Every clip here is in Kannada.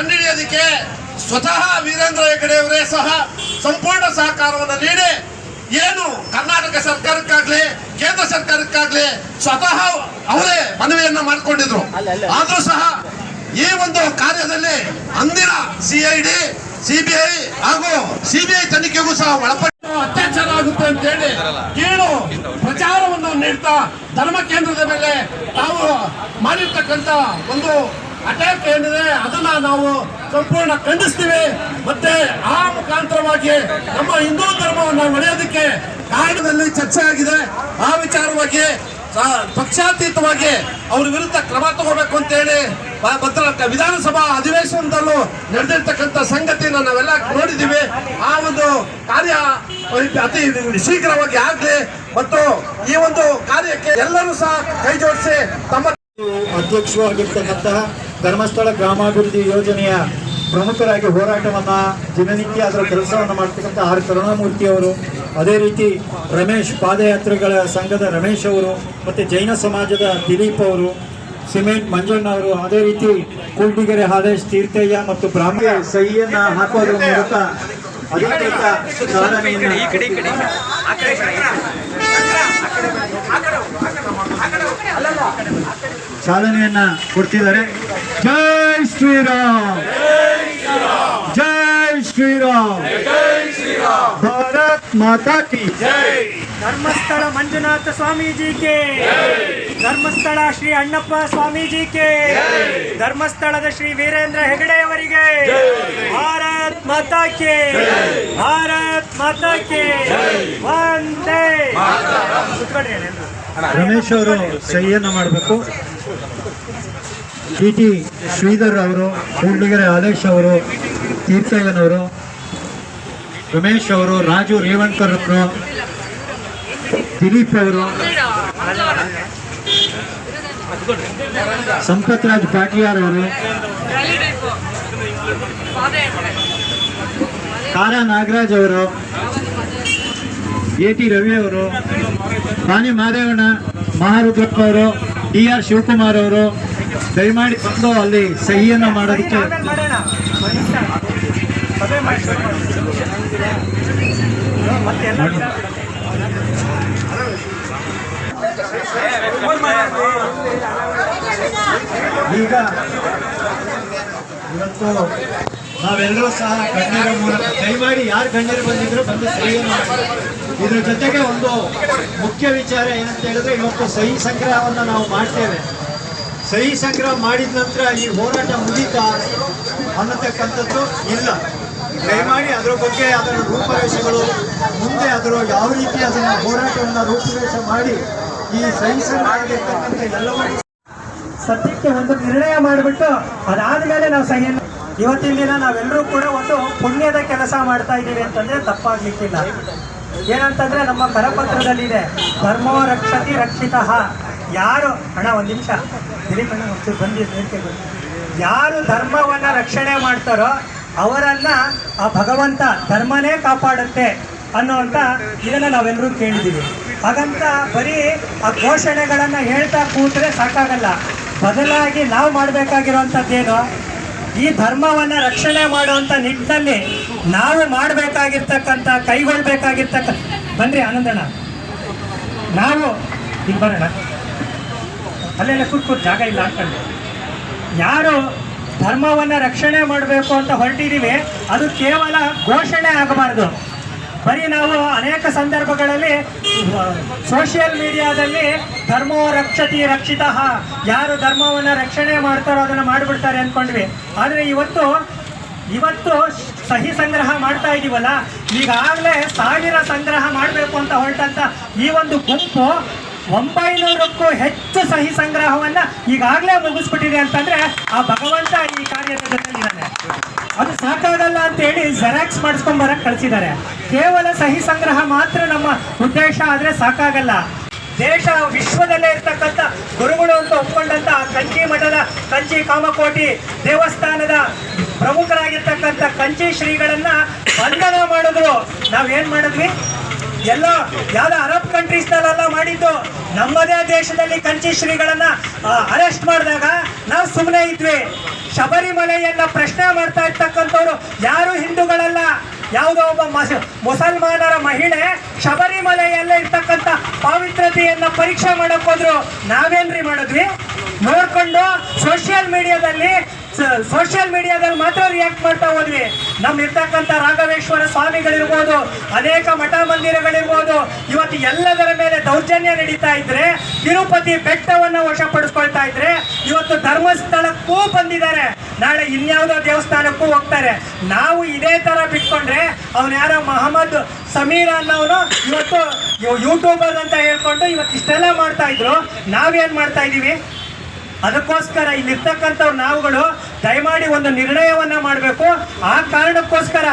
ಕಂಡುಹಿಡಿಯೋದಕ್ಕೆ ಸ್ವತಃ ವೀರೇಂದ್ರ ಹೆಗಡೆಯವರೇ ಸಹ ಸಂಪೂರ್ಣ ಸಹಕಾರವನ್ನು ನೀಡಿ ಏನು ಕರ್ನಾಟಕ ಸರ್ಕಾರಕ್ಕಾಗ್ಲಿ ಕೇಂದ್ರ ಸರ್ಕಾರಕ್ಕಾಗ್ಲಿ ಸ್ವತಃ ಅವರೇ ಮನವಿಯನ್ನು ಮಾಡಿಕೊಂಡಿದ್ರು. ಆದ್ರೂ ಸಹ ಈ ಒಂದು ಕಾರ್ಯದಲ್ಲಿ ಅಂದಿನ ಸಿಐಡಿ ಸಿಬಿಐ ಹಾಗೂ ಸಿಬಿಐ ತನಿಖೆಗೂ ಸಹ ಒಳಪಟ್ಟು ಅತ್ಯಾಚಾರ ಆಗುತ್ತೆ ಅಂತ ಹೇಳಿ ಕೀಳು ಪ್ರಚಾರವನ್ನು ನೀಡ್ತಾ ಧರ್ಮ ಕೇಂದ್ರದ ಮೇಲೆ ನಾವು ಮಾಡಿರ್ತಕ್ಕಂಥ ಒಂದು ಅಟ್ಯಾಕ್ ಏನಿದೆ, ಅದನ್ನ ನಾವು ಸಂಪೂರ್ಣ ಖಂಡಿಸ್ತೀವಿ. ಮತ್ತೆ ಆ ಮುಖಾಂತರವಾಗಿ ನಮ್ಮ ಹಿಂದೂ ಧರ್ಮವನ್ನು ಒಡೆಯೋದಕ್ಕೆ ಕಾರಣದಲ್ಲಿ ಚರ್ಚೆ ಆಗಿದೆ. ಆ ವಿಚಾರವಾಗಿ ಪಕ್ಷಾತೀತವಾಗಿ ಅವ್ರ ವಿರುದ್ಧ ಕ್ರಮ ತಗೋಬೇಕು ಅಂತ ಹೇಳಿ ಭದ್ರ ವಿಧಾನಸಭಾ ಅಧಿವೇಶನದಲ್ಲೂ ನಡೆದಿರ್ತಕ್ಕಂಥ ಸಂಗತಿನ ನಾವೆಲ್ಲ ನೋಡಿದ್ದೀವಿ. ಆ ಒಂದು ಕಾರ್ಯ ಅತಿ ಶೀಘ್ರವಾಗಿ ಆಗಲಿ. ಮತ್ತು ಈ ಒಂದು ಕಾರ್ಯಕ್ಕೆ ಎಲ್ಲರೂ ಸಹ ಕೈ ಜೋಡಿಸಿ ತಮ್ಮ ಅಧ್ಯಕ್ಷವಾಗಿರ್ತಕ್ಕಂತಹ ಧರ್ಮಸ್ಥಳ ಗ್ರಾಮಾಭಿವೃದ್ಧಿ ಯೋಜನೆಯ ಪ್ರಮುಖರಾಗಿ ಹೋರಾಟವನ್ನ ದಿನನಿತ್ಯ ಅದರ ಕೆಲಸವನ್ನು ಮಾಡ್ತಕ್ಕಂಥ ಆರ್ ಕರುಣಾಮೂರ್ತಿ ಅವರು, ಅದೇ ರೀತಿ ರಮೇಶ್ ಪಾದಯಾತ್ರೆಗಳ ಸಂಘದ ರಮೇಶ್ ಅವರು ಮತ್ತು ಜೈನ ಸಮಾಜದ ದಿಲೀಪ್ ಅವರು, ಸಿಮೆಂಟ್ ಮಂಜಣ್ಣ ಅವರು, ಅದೇ ರೀತಿ ಕೂಡಿಗೆರೆ ಹಾಲೇಶ್ ತೀರ್ಥಯ್ಯ ಮತ್ತು ಬ್ರಾಹ್ಮಣ ಸಹಿಯನ್ನ ಹಾಕೋದ್ರ ಮೂಲಕ ಅಧಿಕೃತ ಚಾಲನೆಯನ್ನು ಚಾಲನೆಯನ್ನ ಕೊಡ್ತಿದ್ದಾರೆ. ಜೈ ಶ್ರೀರಾಮ್. ಜೈ ಶ್ರೀರಾಮ್. ಭಾರತ್ ಮಾತಾ ಕಿ ಧರ್ಮಸ್ಥಳ ಮಂಜುನಾಥ ಸ್ವಾಮೀಜಿ ಕೆ. ಧರ್ಮಸ್ಥಳ ಶ್ರೀ ಅಣ್ಣಪ್ಪ ಸ್ವಾಮೀಜಿ ಕೆ. ಧರ್ಮಸ್ಥಳದ ಶ್ರೀ ವೀರೇಂದ್ರ ಹೆಗಡೆ ಅವರಿಗೆ. ಭಾರತ್ ಮಾತಾ ಕೆ ಭಾರತ್ ಮಾತಾ ಕೆ ವಂದೇ. ರಮೇಶ್ ಅವರು ಸಹಿಯನ್ನ ಮಾಡಬೇಕು. ಟಿ ಟಿ ಶ್ರೀಧರ್ ಅವರು ಕೂಡ್ಲಿಗೆರೆ ಆದೇಶ್ ಅವರು ತೀರ್ಥಯ್ಯನವರು ರಮೇಶ್ ಅವರು, ರಾಜು ರೇವಣ್ಕರ್ ಅವರು ದಿಲೀಪ್ ಅವರು ಸಂಪತ್ ರಾಜ್ ಪಾಟಿಯಾರ್ ಅವರು ಕಾರ ನಾಗರಾಜ್ ಅವರು, ಎ ಟಿ ರವಿ ಅವರು, ರಾಣಿ ಮಾದೇವಣ್ಣ ಮಹಾರುದ್ರಪ್ಪ ಅವರು ಡಿ ಆರ್ ಶಿವಕುಮಾರ್ ಅವರು ದಯಮಾಡಿ ಬಂದು ಅಲ್ಲಿ ಸಹಿಯನ್ನು ಮಾಡೋದಕ್ಕೆ ಈಗ ಇವತ್ತು ನಾವೆಲ್ಲರೂ ಸಹ ಗಣ್ಯರ ಮೂಲಕ ದಯಮಾಡಿ ಯಾರು ಗಣ್ಯರು ಬಂದಿದ್ರು ಬಂದು ಸಹಿಯನ್ನು ಇದ್ರ ಜೊತೆಗೆ ಒಂದು ಮುಖ್ಯ ವಿಚಾರ ಏನಂತ ಹೇಳಿದ್ರೆ ಇವತ್ತು ಸಹಿ ಸಂಗ್ರಹವನ್ನು ನಾವು ಮಾಡ್ತೇವೆ. ಸಹಿ ಸಂಗ್ರಹ ಮಾಡಿದ ನಂತರ ಈ ಹೋರಾಟ ಮುಗಿತ ಅನ್ನತಕ್ಕಂಥದ್ದು ಇಲ್ಲ. ದಯಮಾಡಿ ಅದರ ಬಗ್ಗೆ ಅದರ ರೂಪರೇಷೆಗಳು ಮುಂದೆ ಅದರ ಯಾವ ರೀತಿ ಅದನ್ನು ಹೋರಾಟವನ್ನು ರೂಪರೇಷ ಮಾಡಿ ಈ ಸಹಿ ಸಂಗ್ರಹ ಎಲ್ಲವನ್ನು ಸತ್ಯಕ್ಕೆ ಒಂದು ನಿರ್ಣಯ ಮಾಡಿಬಿಟ್ಟು ಅದಾದ್ಮೇಲೆ ನಾವು ಸಹಿಯನ್ನು ಇವತ್ತಿನ ದಿನ ನಾವೆಲ್ಲರೂ ಕೂಡ ಒಂದು ಪುಣ್ಯದ ಕೆಲಸ ಮಾಡ್ತಾ ಇದ್ದೀವಿ ಅಂತಂದ್ರೆ ತಪ್ಪಾಗ್ಲಿಕ್ಕಿಲ್ಲ. ಏನಂತಂದ್ರೆ ನಮ್ಮ ಕರಪತ್ರದಲ್ಲಿದೆ, ಧರ್ಮೋ ರಕ್ಷತಿ ರಕ್ಷಿತ ಯಾರು ಹಣ ಒಂದು ನಿಮಿಷ. ದಿಲೀಪ್ ಅಣ್ಣ, ಒಂಚೂರು ಬಂದಿ ಹೇಳ್ತೇವೆ ಯಾರು ಧರ್ಮವನ್ನ ರಕ್ಷಣೆ ಮಾಡ್ತಾರೋ, ಅವರನ್ನ ಆ ಭಗವಂತ ಧರ್ಮನೇ ಕಾಪಾಡುತ್ತೆ ಅನ್ನೋವಂಥ ಇದನ್ನ ನಾವೆಲ್ಲರೂ ಕೇಳಿದ್ದೀವಿ. ಹಾಗಂತ ಬರೀ ಆ ಘೋಷಣೆಗಳನ್ನ ಹೇಳ್ತಾ ಕೂತ್ರೆ ಸಾಕಾಗಲ್ಲ. ಬದಲಾಗಿ ನಾವು ಮಾಡಬೇಕಾಗಿರುವಂಥದ್ದೇನು ಈ ಧರ್ಮವನ್ನ ರಕ್ಷಣೆ ಮಾಡುವಂಥ ನಿಟ್ಟಿನಲ್ಲಿ ನಾವು ಮಾಡಬೇಕಾಗಿರ್ತಕ್ಕಂಥ ಕೈಗೊಳ್ಬೇಕಾಗಿರ್ತಕ್ಕ ಬನ್ರಿ ಆನಂದಣ್ಣ. ನಾವು ಈಗ ಬರೋಣ. ಅಲ್ಲೆಲ್ಲ ಕೂತ್ ಕೂತ್ ಜಾಗ ಇಲ್ಲ ಹಾಕೊಂಡು ಯಾರು ಧರ್ಮವನ್ನ ರಕ್ಷಣೆ ಮಾಡಬೇಕು ಅಂತ ಹೊರಟಿದ್ದೀವಿ ಅದು ಕೇವಲ ಘೋಷಣೆ ಆಗಬಾರ್ದು. ಬರೀ ನಾವು ಅನೇಕ ಸಂದರ್ಭಗಳಲ್ಲಿ ಸೋಷಿಯಲ್ ಮೀಡಿಯಾದಲ್ಲಿ ಧರ್ಮೋ ರಕ್ಷತಿ ರಕ್ಷಿತ, ಯಾರು ಧರ್ಮವನ್ನು ರಕ್ಷಣೆ ಮಾಡ್ತಾರೋ ಅದನ್ನು ಮಾಡಿಬಿಡ್ತಾರೆ ಅಂದ್ಕೊಂಡ್ವಿ ಆದರೆ ಇವತ್ತು ಇವತ್ತು ಸಹಿ ಸಂಗ್ರಹ ಮಾಡ್ತಾ ಇದೀವಲ್ಲ, ಈಗಾಗಲೇ ಸಾವಿರ ಸಂಗ್ರಹ ಮಾಡಬೇಕು ಅಂತ ಹೊರಟಂತ ಈ ಒಂದು ಗುಂಪು ಒಂಬೈನೂರಕ್ಕೂ ಹೆಚ್ಚು ಸಹಿ ಸಂಗ್ರಹವನ್ನ ಈಗಾಗಲೇ ಮುಗಿಸ್ಬಿಟ್ಟಿದೆ ಅಂತಂದ್ರೆ ಆ ಭಗವಂತ ಈ ಕಾರ್ಯದ ಅದು ಸಾಕಾಗಲ್ಲ ಅಂತ ಹೇಳಿ ಜೆರಾಕ್ಸ್ ಮಾಡಿಸ್ಕೊಂಡ್ ಬರಕ್ ಕಳಿಸಿದ್ದಾರೆ. ಕೇವಲ ಸಹಿ ಸಂಗ್ರಹ ಮಾತ್ರ ನಮ್ಮ ಉದ್ದೇಶ ಆದ್ರೆ ಸಾಕಾಗಲ್ಲ. ದೇಶ ವಿಶ್ವದಲ್ಲೇ ಇರ್ತಕ್ಕಂಥ ಗುರುಗಳು ಅಂತ ಒಪ್ಕೊಂಡಂತ ಕಂಚಿ ಮಠದ ಕಂಚಿ ಕಾಮಕೋಟಿ ದೇವಸ್ಥಾನದ ಪ್ರಮುಖರಾಗಿರ್ತಕ್ಕಂಥ ಕಂಚಿ ಶ್ರೀಗಳನ್ನ ಬಂಧನ ಮಾಡಿದ್ರು. ನಾವೇನ್ ಮಾಡಿದ್ವಿ? ಎಲ್ಲೋ ಯಾವ್ದೋ ಅರಬ್ ಕಂಟ್ರೀಸ್ನಲ್ಲೆಲ್ಲ ಮಾಡಿದ್ದು, ನಮ್ಮದೇ ದೇಶದಲ್ಲಿ ಕಂಚಿ ಶ್ರೀಗಳನ್ನ ಅರೆಸ್ಟ್ ಮಾಡಿದಾಗ ನಾವು ಸುಮ್ಮನೆ ಇದ್ವಿ. ಶಬರಿಮಲೆಯನ್ನ ಪ್ರಶ್ನೆ ಮಾಡ್ತಾ ಇರ್ತಕ್ಕಂಥವ್ರು ಯಾರು ಹಿಂದೂಗಳಲ್ಲ? ಯಾವುದೋ ಒಬ್ಬ ಮಸ, ಮುಸಲ್ಮಾನರ ಮಹಿಳೆ ಶಬರಿಮಲೆಯಲ್ಲೇ ಇರ್ತಕ್ಕಂಥ ಪಾವಿತ್ರತೆಯನ್ನ ಪರೀಕ್ಷೆ ಮಾಡಕ್ ಹೋದ್ರು. ನಾವೇನ್ರಿ ಮಾಡಿದ್ವಿ? ನೋಡ್ಕೊಂಡು ಸೋಷಿಯಲ್ ಮೀಡಿಯಾದಲ್ಲಿ ಸೋಷಿಯಲ್ ಮೀಡಿಯಾದಲ್ಲಿ ಮಾತ್ರ ರಿಯಾಕ್ಟ್ ಮಾಡ್ತಾ ಹೋದ್ವಿ. ನಮ್ ಇರ್ತಕ್ಕಂಥ ರಾಘವೇಶ್ವರ ಸ್ವಾಮಿಗಳಿರ್ಬೋದು, ಅನೇಕ ಮಠ ಮಂದಿರಗಳಿರ್ಬೋದು ಇವತ್ತು ಎಲ್ಲದರ ಮೇಲೆ ದೌರ್ಜನ್ಯ ನಡೀತಾ ಇದ್ರೆ, ತಿರುಪತಿ ಬೆಟ್ಟವನ್ನ ವಶಪಡಿಸ್ಕೊಳ್ತಾ ಇದ್ರೆ, ಇವತ್ತು ಧರ್ಮಸ್ಥಳಕ್ಕೂ ಬಂದಿದ್ದಾರೆ. ನಾಳೆ ಇನ್ಯಾವುದೋ ದೇವಸ್ಥಾನಕ್ಕೂ ಹೋಗ್ತಾರೆ. ನಾವು ಇದೇ ತರ ಬಿಟ್ಕೊಂಡ್ರೆ, ಅವನು ಯಾರೋ ಮಹಮ್ಮದ್ ಸಮೀರ್ ಅನ್ನೋನು ಇವತ್ತು ಯೂಟ್ಯೂಬರ್ ಅಂತ ಹೇಳ್ಕೊಂಡು ಇವತ್ತು ಇಷ್ಟೆಲ್ಲ ಮಾಡ್ತಾ ಇದ್ರು. ನಾವೇನ್ ಮಾಡ್ತಾ ಇದೀವಿ? ಅದಕ್ಕೋಸ್ಕರ ಇಲ್ಲಿರ್ತಕ್ಕಂಥವ್ರು ನಾವುಗಳು ದಯಮಾಡಿ ಒಂದು ನಿರ್ಣಯವನ್ನ ಮಾಡಬೇಕು. ಆ ಕಾರಣಕ್ಕೋಸ್ಕರ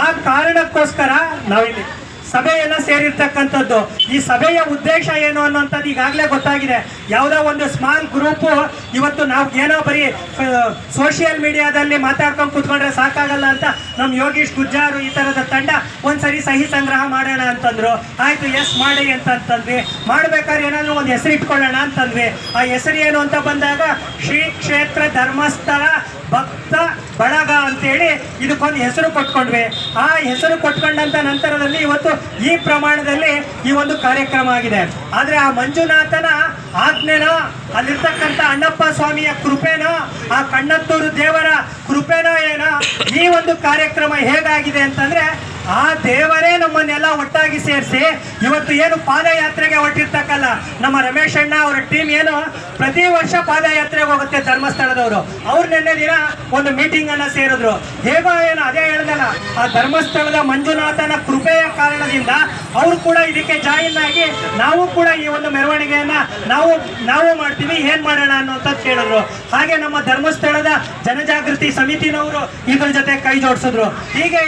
ಆ ಕಾರಣಕ್ಕೋಸ್ಕರ ನಾವಿಲ್ಲಿ ಸಭೆಯನ್ನ ಸೇರಿರ್ತಕ್ಕಂಥದ್ದು. ಈ ಸಭೆಯ ಉದ್ದೇಶ ಏನು ಅನ್ನೋಂಥದ್ದು ಈಗಾಗಲೇ ಗೊತ್ತಾಗಿದೆ. ಯಾವುದೋ ಒಂದು ಸ್ಮಾಲ್ ಗ್ರೂಪು ಇವತ್ತು ನಾವು ಏನೋ ಬರೀ ಸೋಷಿಯಲ್ ಮೀಡಿಯಾದಲ್ಲಿ ಮಾತಾಡ್ಕೊಂಡು ಕೂತ್ಕೊಂಡ್ರೆ ಸಾಕಾಗಲ್ಲ ಅಂತ ನಮ್ಮ ಯೋಗೀಶ್ ಗುಜ್ಜಾರು ಈ ಥರದ ತಂಡ ಒಂದ್ಸರಿ ಸಹಿ ಸಂಗ್ರಹ ಮಾಡೋಣ ಅಂತಂದ್ರು. ಆಯ್ತು ಎಸ್ ಮಾಡಿ ಅಂತ ಅಂತಂದ್ವಿ. ಮಾಡ್ಬೇಕಾದ್ರೆ ಏನಾದ್ರು ಒಂದು ಹೆಸರು ಇಟ್ಕೊಳ್ಳೋಣ ಅಂತಂದ್ವಿ. ಆ ಹೆಸರು ಏನು ಅಂತ ಬಂದಾಗ, ಶ್ರೀ ಕ್ಷೇತ್ರ ಧರ್ಮಸ್ಥಳ ಭಕ್ತ ಬಳಗ ಅಂತೇಳಿ ಇದಕ್ಕೊಂದು ಹೆಸರು ಕೊಟ್ಕೊಂಡ್ವಿ. ಆ ಹೆಸರು ಕೊಟ್ಕೊಂಡಂತ ನಂತರದಲ್ಲಿ ಇವತ್ತು ಈ ಪ್ರಮಾಣದಲ್ಲಿ ಈ ಒಂದು ಕಾರ್ಯಕ್ರಮ ಆಗಿದೆ. ಆದ್ರೆ ಆ ಮಂಜುನಾಥನ ಆಜ್ಞೆನ, ಅಲ್ಲಿರ್ತಕ್ಕಂಥ ಅಣ್ಣಪ್ಪ ಸ್ವಾಮಿಯ ಕೃಪೇನ, ಆ ಕಣ್ಣತ್ತೂರು ದೇವರ ಕೃಪೇನ ಏನ, ಈ ಒಂದು ಕಾರ್ಯಕ್ರಮ ಹೇಗಾಗಿದೆ ಅಂತಂದ್ರೆ ಆ ದೇವರೇ ನಮ್ಮನ್ನೆಲ್ಲ ಒಟ್ಟಾಗಿ ಸೇರಿಸಿ ಇವತ್ತು ಏನು ಪಾದಯಾತ್ರೆಗೆ ಹೊಟ್ಟಿರ್ತಕ್ಕಲ್ಲ ನಮ್ಮ ರಮೇಶ್ ಅಣ್ಣ ಅವರ ಟೀಮ್ ಏನು ಪ್ರತಿ ವರ್ಷ ಪಾದಯಾತ್ರೆಗೆ ಹೋಗುತ್ತೆ ಧರ್ಮಸ್ಥಳದವರು. ಅವ್ರು ನಿನ್ನೆ ದಿನ ಒಂದು ಮೀಟಿಂಗ್ ಅನ್ನ ಸೇರಿದ್ರು. ಹೇಗೋ ಏನು ಅದೇ ಹೇಳ್ದಲ್ಲ, ಆ ಧರ್ಮಸ್ಥಳದ ಮಂಜುನಾಥನ ಕೃಪೆಯ ಕಾರಣದಿಂದ ಅವರು ಕೂಡ ಇದಕ್ಕೆ ಜಾಯಿನ್ ಆಗಿ ನಾವು ಕೂಡ ಈ ಒಂದು ಮೆರವಣಿಗೆಯನ್ನ ನಾವು ನಾವು ಮಾಡ್ತೀವಿ, ಏನ್ ಮಾಡೋಣ ಅನ್ನುವಂಥದ್ದು ಕೇಳಿದ್ರು. ಹಾಗೆ ನಮ್ಮ ಧರ್ಮಸ್ಥಳದ ಜನಜಾಗೃತಿ ಸಮಿತಿನವರು ಇದ್ರ ಜೊತೆ ಕೈ ಜೋಡಿಸಿದ್ರು. ಹೀಗೆ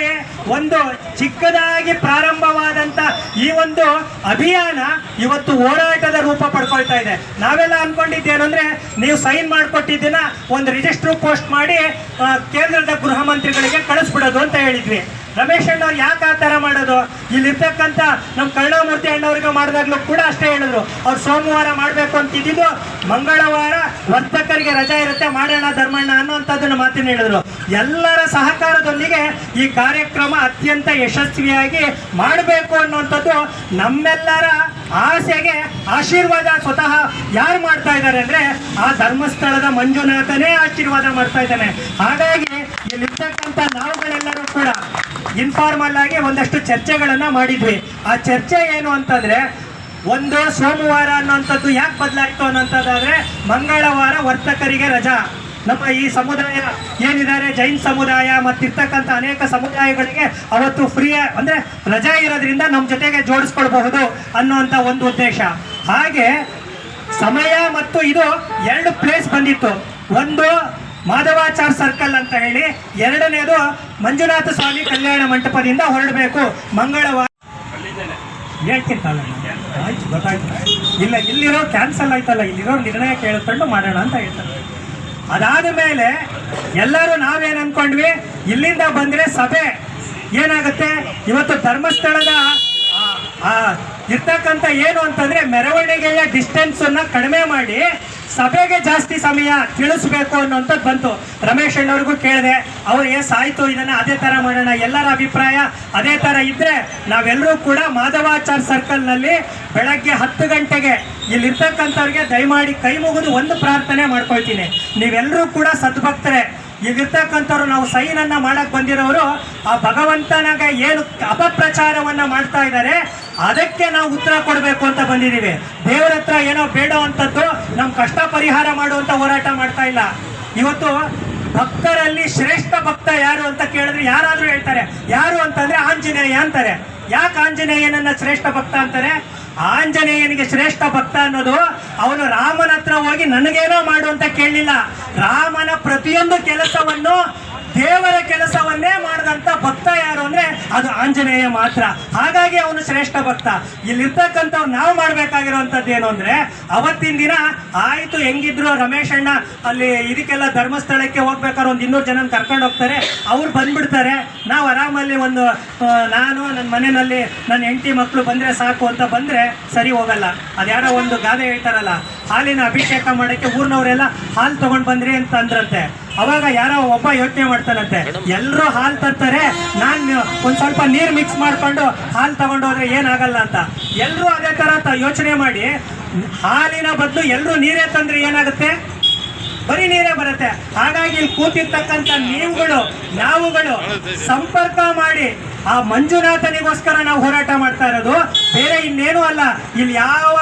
ಒಂದು ಚಿಕ್ಕದಾಗಿ ಪ್ರಾರಂಭವಾದಂತ ಈ ಒಂದು ಅಭಿಯಾನ ಇವತ್ತು ಹೋರಾಟದ ರೂಪ ಪಡ್ಕೊಳ್ತಾ ಇದೆ. ನಾವೆಲ್ಲ ಅನ್ಕೊಂಡಿದ್ದೇನಂದ್ರೆ ನೀವು ಸೈನ್ ಮಾಡಿಕೊಟ್ಟಿದ್ದೀನ ಒಂದು ರಿಜಿಸ್ಟರ್ ಪೋಸ್ಟ್ ಮಾಡಿ ಕೇಂದ್ರದ ಗೃಹ ಮಂತ್ರಿಗಳಿಗೆ ಕಳಿಸ್ಬಿಡೋದು ಅಂತ ಹೇಳಿದ್ವಿ. ರಮೇಶ್ ಅಣ್ಣವ್ರು ಯಾಕೆ ಆ ಥರ ಮಾಡೋದು? ಇಲ್ಲಿರ್ತಕ್ಕಂಥ ನಮ್ಮ ಕರುಣಾಮೂರ್ತಿ ಅಣ್ಣವ್ರಿಗೆ ಮಾಡಿದಾಗ್ಲೂ ಕೂಡ ಅಷ್ಟೇ ಹೇಳಿದ್ರು. ಅವ್ರು ಸೋಮವಾರ ಮಾಡಬೇಕು ಅಂತಿದ್ದು ಮಂಗಳವಾರ ವರ್ತಕರಿಗೆ ರಜಾ ಇರುತ್ತೆ, ಮಾಡೋಣ ಧರ್ಮಣ್ಣ ಅನ್ನುವಂಥದ್ದನ್ನು ಮಾತಿನ ಹೇಳಿದ್ರು. ಎಲ್ಲರ ಸಹಕಾರದೊಂದಿಗೆ ಈ ಕಾರ್ಯಕ್ರಮ ಅತ್ಯಂತ ಯಶಸ್ವಿಯಾಗಿ ಮಾಡಬೇಕು ಅನ್ನುವಂಥದ್ದು ನಮ್ಮೆಲ್ಲರ ಆಸೆಗೆ ಆಶೀರ್ವಾದ ಸ್ವತಃ ಯಾರು ಮಾಡ್ತಾ ಇದ್ದಾರೆ ಅಂದ್ರೆ ಆ ಧರ್ಮಸ್ಥಳದ ಮಂಜುನಾಥನೇ ಆಶೀರ್ವಾದ ಮಾಡ್ತಾ ಇದ್ದಾನೆ. ಹಾಗಾಗಿ ಇಲ್ಲಿರ್ತಕ್ಕಂಥ ನಾವುಗಳೆಲ್ಲರೂ ಕೂಡ ಇನ್ಫಾರ್ಮಲ್ ಆಗಿ ಒಂದಷ್ಟು ಚರ್ಚೆಗಳನ್ನು ಮಾಡಿದ್ವಿ. ಆ ಚರ್ಚೆ ಏನು ಅಂತಂದ್ರೆ, ಒಂದು ಸೋಮವಾರ ಅನ್ನೋಂಥದ್ದು ಯಾಕೆ ಬದಲಾಯಿತು ಅನ್ನೋಂಥದ್ದಾದರೆ ಮಂಗಳವಾರ ವರ್ತಕರಿಗೆ ರಜಾ. ನಮ್ಮ ಈ ಸಮುದಾಯ ಏನಿದ್ದಾರೆ? ಜೈನ್ ಸಮುದಾಯ ಮತ್ತಿರ್ತಕ್ಕಂಥ ಅನೇಕ ಸಮುದಾಯಗಳಿಗೆ ಅವತ್ತು ಫ್ರೀ ಅಂದ್ರೆ ರಜಾ ಇರೋದ್ರಿಂದ ನಮ್ಮ ಜೊತೆಗೆ ಜೋಡಿಸ್ಕೊಳ್ಬಹುದು ಅನ್ನುವಂಥ ಒಂದು ಉದ್ದೇಶ. ಹಾಗೆ ಸಮಯ ಮತ್ತು ಇದು ಎರಡು ಪ್ಲೇಸ್ ಬಂದಿತ್ತು. ಒಂದು ಮಾಧವಾಚಾರ್ ಸರ್ಕಲ್ ಅಂತ ಹೇಳಿ ಎರಡನೇದು ಮಂಜುನಾಥ ಸ್ವಾಮಿ ಕಲ್ಯಾಣ ಮಂಟಪದಿಂದ ಹೊರಡಬೇಕು. ಮಂಗಳವಾರ ಹೇಳ್ತೀನಿ ಗೊತ್ತಾಯ್ತು. ಇಲ್ಲ, ಇಲ್ಲಿರೋ ಕ್ಯಾನ್ಸಲ್ ಆಯ್ತಲ್ಲ, ಇಲ್ಲಿರೋ ನಿರ್ಣಯ ಕೇಳ್ಕೊಂಡು ಮಾಡೋಣ ಅಂತ ಹೇಳ್ತಾರೆ. ಅದಾದ ಮೇಲೆ ಎಲ್ಲರೂ ನಾವೇನು ಅನ್ಕೊಂಡ್ವಿ? ಇಲ್ಲಿಂದ ಬಂದ್ರೆ ಸಭೆ. ಏನಾಗುತ್ತೆ? ಇವತ್ತು ಧರ್ಮಸ್ಥಳದ ಇರ್ತಕ್ಕಂಥ ಏನು ಅಂತಂದ್ರೆ ಮೆರವಣಿಗೆಯ ಡಿಸ್ಟೆನ್ಸ್ ಅನ್ನ ಕಡಿಮೆ ಮಾಡಿ ಸಭೆಗೆ ಜಾಸ್ತಿ ಸಮಯ ತಿಳಿಸ್ಬೇಕು ಅನ್ನೋಂಥದ್ದು ಬಂತು. ರಮೇಶ್ ಅಣ್ಣವ್ರಿಗೂ ಕೇಳಿದೆ, ಅವ್ರು ಎಸ್ ಆಯ್ತು ಇದನ್ನ ಅದೇ ತರ ಮಾಡೋಣ. ಎಲ್ಲರ ಅಭಿಪ್ರಾಯ ಅದೇ ತರ ಇದ್ರೆ ನಾವೆಲ್ಲರೂ ಕೂಡ ಮಾಧವಾಚಾರ್ ಸರ್ಕಲ್ನಲ್ಲಿ ಬೆಳಗ್ಗೆ ಹತ್ತು ಗಂಟೆಗೆ ಇಲ್ಲಿರ್ತಕ್ಕಂಥವ್ರಿಗೆ ದಯಮಾಡಿ ಕೈ ಮುಗಿದು ಒಂದು ಪ್ರಾರ್ಥನೆ ಮಾಡ್ಕೊಳ್ತೀನಿ. ನೀವೆಲ್ಲರೂ ಕೂಡ ಸದ್ಭಕ್ತರೆ, ಇಲ್ಲಿರ್ತಕ್ಕಂಥವ್ರು ನಾವು ಸೈನನ್ನು ಮಾಡಕ್ಕೆ ಬಂದಿರೋರು, ಆ ಭಗವಂತನಾಗ ಏನು ಅಪಪ್ರಚಾರವನ್ನ ಮಾಡ್ತಾ ಇದ್ದಾರೆ, ಅದಕ್ಕೆ ನಾವು ಉತ್ತರ ಕೊಡಬೇಕು ಅಂತ ಬಂದಿದ್ದೀವಿ. ದೇವರ ಹತ್ರ ಏನೋ ಬೇಡೋ ಅಂತದ್ದು ನಮ್ಮ ಕಷ್ಟ ಪರಿಹಾರ ಮಾಡುವಂತ ಹೋರಾಟ ಮಾಡ್ತಾ ಇಲ್ಲ. ಇವತ್ತು ಭಕ್ತರಲ್ಲಿ ಶ್ರೇಷ್ಠ ಭಕ್ತ ಯಾರು ಅಂತ ಕೇಳಿದ್ರೆ ಯಾರಾದರೂ ಹೇಳ್ತಾರೆ. ಯಾರು ಅಂತಂದ್ರೆ ಆಂಜನೇಯ ಅಂತಾರೆ. ಯಾಕೆ ಆಂಜನೇಯನನ್ನ ಶ್ರೇಷ್ಠ ಭಕ್ತ ಅಂತಾರೆ? ಆಂಜನೇಯನಿಗೆ ಶ್ರೇಷ್ಠ ಭಕ್ತ ಅನ್ನೋದು ಅವನು ರಾಮನ ಹತ್ರ ಹೋಗಿ ನನಗೇನೋ ಮಾಡು ಅಂತ ಕೇಳಲಿಲ್ಲ. ರಾಮನ ಪ್ರತಿಯೊಂದು ಕೆಲಸವನ್ನು ದೇವರ ಕೆಲಸವನ್ನೇ ಮಾಡಿದಂತ ಭಕ್ತ ಯಾರು ಅಂದ್ರೆ ಅದು ಆಂಜನೇಯ ಮಾತ್ರ. ಹಾಗಾಗಿ ಅವನು ಶ್ರೇಷ್ಠ ಭಕ್ತ. ಇಲ್ಲಿರ್ತಕ್ಕಂಥವ್ರು ನಾವು ಮಾಡ್ಬೇಕಾಗಿರುವಂತದ್ದು ಏನು ಅಂದ್ರೆ, ಅವತ್ತಿನ ದಿನ ಆಯಿತು, ಹೆಂಗಿದ್ರು ರಮೇಶಣ್ಣ ಅಲ್ಲಿ ಇದಕ್ಕೆಲ್ಲ ಧರ್ಮಸ್ಥಳಕ್ಕೆ ಹೋಗ್ಬೇಕಾದ್ರೆ ಒಂದು ಇನ್ನೂರು ಜನ ಕರ್ಕೊಂಡು ಹೋಗ್ತಾರೆ. ಅವ್ರು ಬಂದ್ಬಿಡ್ತಾರೆ. ನಾವು ಆರಾಮಲ್ಲಿ ಒಂದು ನಾನು ನನ್ನ ಮನೆಯಲ್ಲಿ ನನ್ನ ಹೆಂಡತಿ ಮಕ್ಕಳು ಬಂದ್ರೆ ಸಾಕು ಅಂತ ಬಂದ್ರೆ ಸರಿ ಹೋಗಲ್ಲ. ಅದ್ಯಾರೋ ಒಂದು ಗಾದೆ ಹೇಳ್ತಾರಲ್ಲ, ಹಾಲಿನ ಅಭಿಷೇಕ ಮಾಡಕ್ಕೆ ಊರಿನವರೆಲ್ಲ ಹಾಲು ತಗೊಂಡ್ ಬಂದ್ರಿ ಅಂತ ಅಂದ್ರಂತೆ. ಅವಾಗ ಯಾರೋ ಒಬ್ಬ ಯೋಚನೆ ಮಾಡ್ತಾನಂತೆ ಎಲ್ಲರೂ ಹಾಲು ತರ್ತಾರೆ ನಾನು ಒಂದ್ ಸ್ವಲ್ಪ ನೀರ್ ಮಿಕ್ಸ್ ಮಾಡ್ಕೊಂಡು ಹಾಲು ತಗೊಂಡು ಹೋದ್ರೆ ಏನಾಗಲ್ಲ ಅಂತ. ಎಲ್ಲರೂ ಅದೇ ತರ ತ- ಯೋಚನೆ ಮಾಡಿ ಹಾಲಿನ ಬದಲು ಎಲ್ಲರೂ ನೀರೇ ತಂದ್ರೆ ಏನಾಗುತ್ತೆ? ಬರೀ ನೀರೇ ಬರುತ್ತೆ. ಹಾಗಾಗಿ ಇಲ್ಲಿ ಕೂತಿರ್ತಕ್ಕಂಥ ನೀವುಗಳು, ನಾವುಗಳು ಸಂಪರ್ಕ ಮಾಡಿ ಆ ಮಂಜುನಾಥನಿಗೋಸ್ಕರ ನಾವು ಹೋರಾಟ ಮಾಡ್ತಾ ಇರೋದು. ಬೇರೆ ಇನ್ನೇನು ಅಲ್ಲ. ಇಲ್ಲಿ ಯಾವ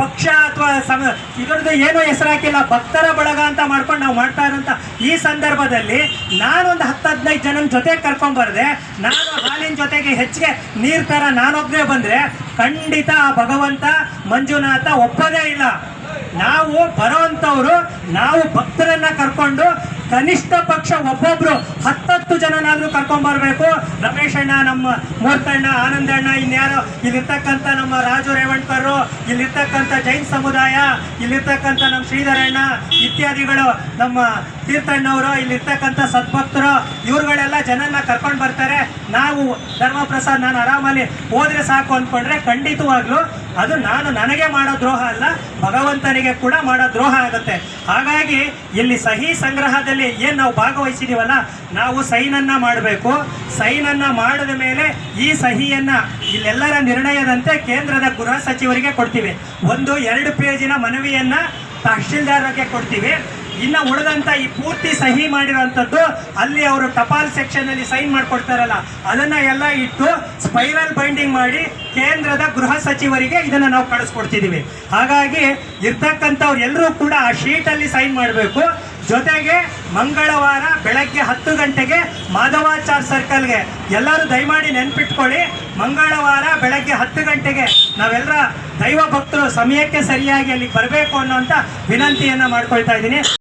ಪಕ್ಷ ಅಥವಾ ಸಮ, ಇದ್ರದ್ದು ಏನೂ ಹೆಸರು ಹಾಕಿಲ್ಲ ಭಕ್ತರ ಬಳಗ ಅಂತ ಮಾಡ್ಕೊಂಡು ನಾವು ಮಾಡ್ತಾ ಇರೋಂಥ ಈ ಸಂದರ್ಭದಲ್ಲಿ ನಾನೊಂದು ಹತ್ತು ಹದಿನೈದು ಜನ ಜೊತೆ ಕರ್ಕೊಂಬರ್ದೆ. ನಾನು ಹಾಲಿನ ಜೊತೆಗೆ ಹೆಚ್ಚಿಗೆ ನೀರು ತರ ನಾನೊಬ್ಬನೇ ಬಂದರೆ ಖಂಡಿತ ಆ ಭಗವಂತ, ಮಂಜುನಾಥ ಒಪ್ಪದೇ ಇಲ್ಲ. ನಾವು ಬರೋಂಥವ್ರು ನಾವು ಭಕ್ತರನ್ನ ಕರ್ಕೊಂಡು ಕನಿಷ್ಠ ಪಕ್ಷ ಒಬ್ಬೊಬ್ರು ಹತ್ತತ್ತು ಜನನಾದ್ರೂ ಕರ್ಕೊಂಡ್ ಬರ್ಬೇಕು. ರಮೇಶ್ ಅಣ್ಣ, ನಮ್ಮ ಮೂರ್ತಣ್ಣ ಆನಂದಣ್ಣ ಇನ್ಯಾರೋ, ಇಲ್ಲಿರ್ತಕ್ಕಂಥ ನಮ್ಮ ರಾಜು ರೇವಣ್ಕರು, ಇಲ್ಲಿರ್ತಕ್ಕಂಥ ಜೈನ್ ಸಮುದಾಯ, ಇಲ್ಲಿರ್ತಕ್ಕಂಥ ನಮ್ಮ ಶ್ರೀಧರಣ್ಣ ಇತ್ಯಾದಿಗಳು ನಮ್ಮ ತೀರ್ಥಣ್ಣವರು, ಇಲ್ಲಿರ್ತಕ್ಕಂಥ ಸದ್ಭಕ್ತರು, ಇವ್ರುಗಳೆಲ್ಲ ಜನನ್ನ ಕರ್ಕೊಂಡು ಬರ್ತಾರೆ. ನಾವು ಧರ್ಮಪ್ರಸಾದ್, ನಾನು ಆರಾಮಲ್ಲಿ ಹೋದ್ರೆ ಸಾಕು ಅಂದ್ಕೊಂಡ್ರೆ ಖಂಡಿತವಾಗ್ಲೂ ಅದು ನಾನು ನನಗೆ ಮಾಡೋ ದ್ರೋಹ ಅಲ್ಲ, ಭಗವಂತನಿಗೆ ಕೂಡ ಮಾಡೋ ದ್ರೋಹ ಆಗುತ್ತೆ. ಹಾಗಾಗಿ ಇಲ್ಲಿ ಸಹಿ ಸಂಗ್ರಹದಲ್ಲಿ ಏನು ನಾವು ಭಾಗವಹಿಸಿದೀವಲ್ಲ, ನಾವು ಸೈನನ್ನ ಮಾಡಬೇಕು. ಸೈನನ್ನ ಮಾಡಿದ ಮೇಲೆ ಈ ಸಹಿಯನ್ನ ಇಲ್ಲೆಲ್ಲರ ನಿರ್ಣಯದಂತೆ ಕೇಂದ್ರದ ಗೃಹ ಸಚಿವರಿಗೆ ಕೊಡ್ತೀವಿ. ಒಂದು, ಎರಡು ಪೇಜಿನ ಮನವಿಯನ್ನ ತಹಶೀಲ್ದಾರಕ್ಕೆ ಕೊಡ್ತೀವಿ. ಇನ್ನ ಉಳಿದಂತ ಈ ಪೂರ್ತಿ ಸಹಿ ಮಾಡಿರುವಂತದ್ದು ಅಲ್ಲಿ ಅವರು ಟಪಾಲ್ ಸೆಕ್ಷನ್ ಅಲ್ಲಿ ಸೈನ್ ಮಾಡಿಕೊಡ್ತಾರಲ್ಲ, ಅದನ್ನ ಎಲ್ಲ ಇಟ್ಟು ಸ್ಪೈರಲ್ ಬೈಂಡಿಂಗ್ ಮಾಡಿ ಕೇಂದ್ರದ ಗೃಹ ಸಚಿವರಿಗೆ ಇದನ್ನ ನಾವು ಕಳಿಸ್ಕೊಡ್ತಿದೀವಿ. ಹಾಗಾಗಿ ಇರ್ತಕ್ಕಂಥವ್ರು ಎಲ್ಲರೂ ಕೂಡ ಆ ಶೀಟ್ ಅಲ್ಲಿ ಸೈನ್ ಮಾಡಬೇಕು. ಜೊತೆಗೆ ಮಂಗಳವಾರ ಬೆಳಗ್ಗೆ ಹತ್ತು ಗಂಟೆಗೆ ಮಾಧವಾಚಾರ್ ಸರ್ಕಲ್ಗೆ ಎಲ್ಲರೂ ದಯಮಾಡಿ ನೆನ್ಪಿಟ್ಕೊಳ್ಳಿ, ಮಂಗಳವಾರ ಬೆಳಗ್ಗೆ ಹತ್ತು ಗಂಟೆಗೆ ನಾವೆಲ್ಲರ ದೈವ ಭಕ್ತರು ಸಮಯಕ್ಕೆ ಸರಿಯಾಗಿ ಅಲ್ಲಿಗೆ ಬರಬೇಕು ಅನ್ನೋಂಥ ವಿನಂತಿಯನ್ನು ಮಾಡ್ಕೊಳ್ತಾ ಇದ್ದೀನಿ.